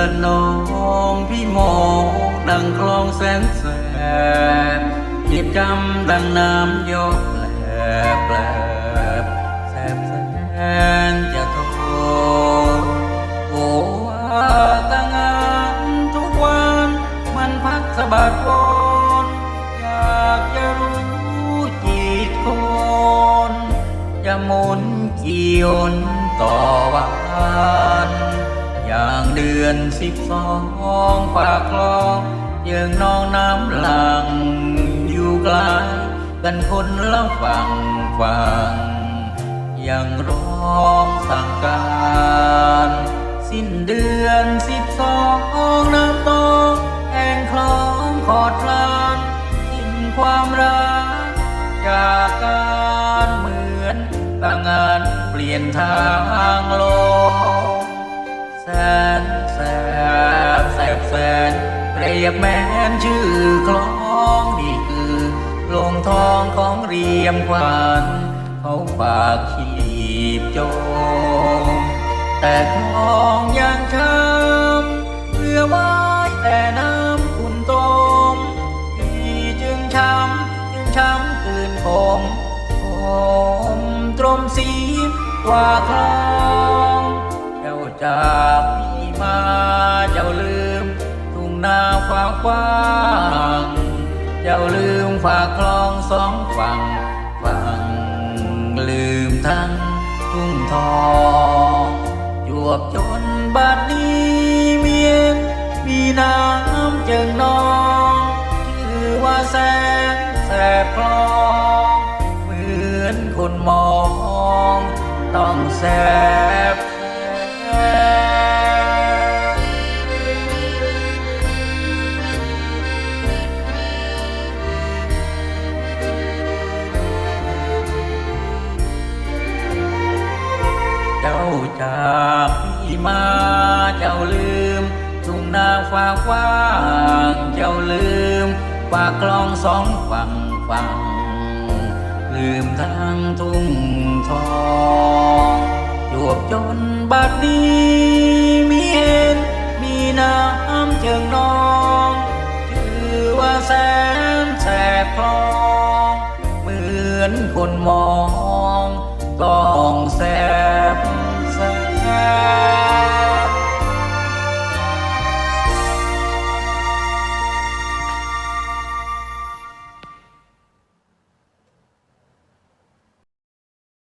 ละนองพี่มองดังคลองแสนแสบเก็บจำดังน้ำยกแปลบแปลบแสบแสนจะทษโอ้ว่าตั้งงานทุกวันมันพักสะบัดวนอยากจะรู้จิตคนจะหมุนกี่ยนต่อวัน อย่างเดือนสิบสองฝากคลองยังน้องน้ำหลังอยู่ไกลกันคนละฝั่งฝั่งยังร้องสั่งการสิ้นเดือนสิบสองน้ำตกแห่งคลองขอดพลานสิ้นความรักจากการเหมือนต่างงานเปลี่ยนทางโล รียบแม้นชื่อคล้องนี่คือลงทองของเรียมควันเขาฝากขีบโจมแต่คลองยังช้ำเพื่อไว้แต่น้ำคุณตมพี่จึงช้ำจึงช้ำคืนผมผมตรมสีกว่าคลองเจ้าจากพี่มาเจ้าลืมทุ่ง นาฝากว้างเจ้าลืมฝากคลองสองฝั่งฝั่งลืมทั้งทุ่งทองจวบจนบัดนี้เมียนมีน้ำจิงนองชื่อว่าแสนแสบคลองเหมือนคนมอง ต้องแสบ จากพี่มาเจ้าลืม ทุ่งนาฝากว่างเจ้าลืมฝากคลองสองฝั่งฝั่งลืมทางทุ่งทองจวบจนบัดนี้มีเห็น มีน้ำเจิงนองชื่อว่าแสนแสบคลอง เหมือนคนมองต้อ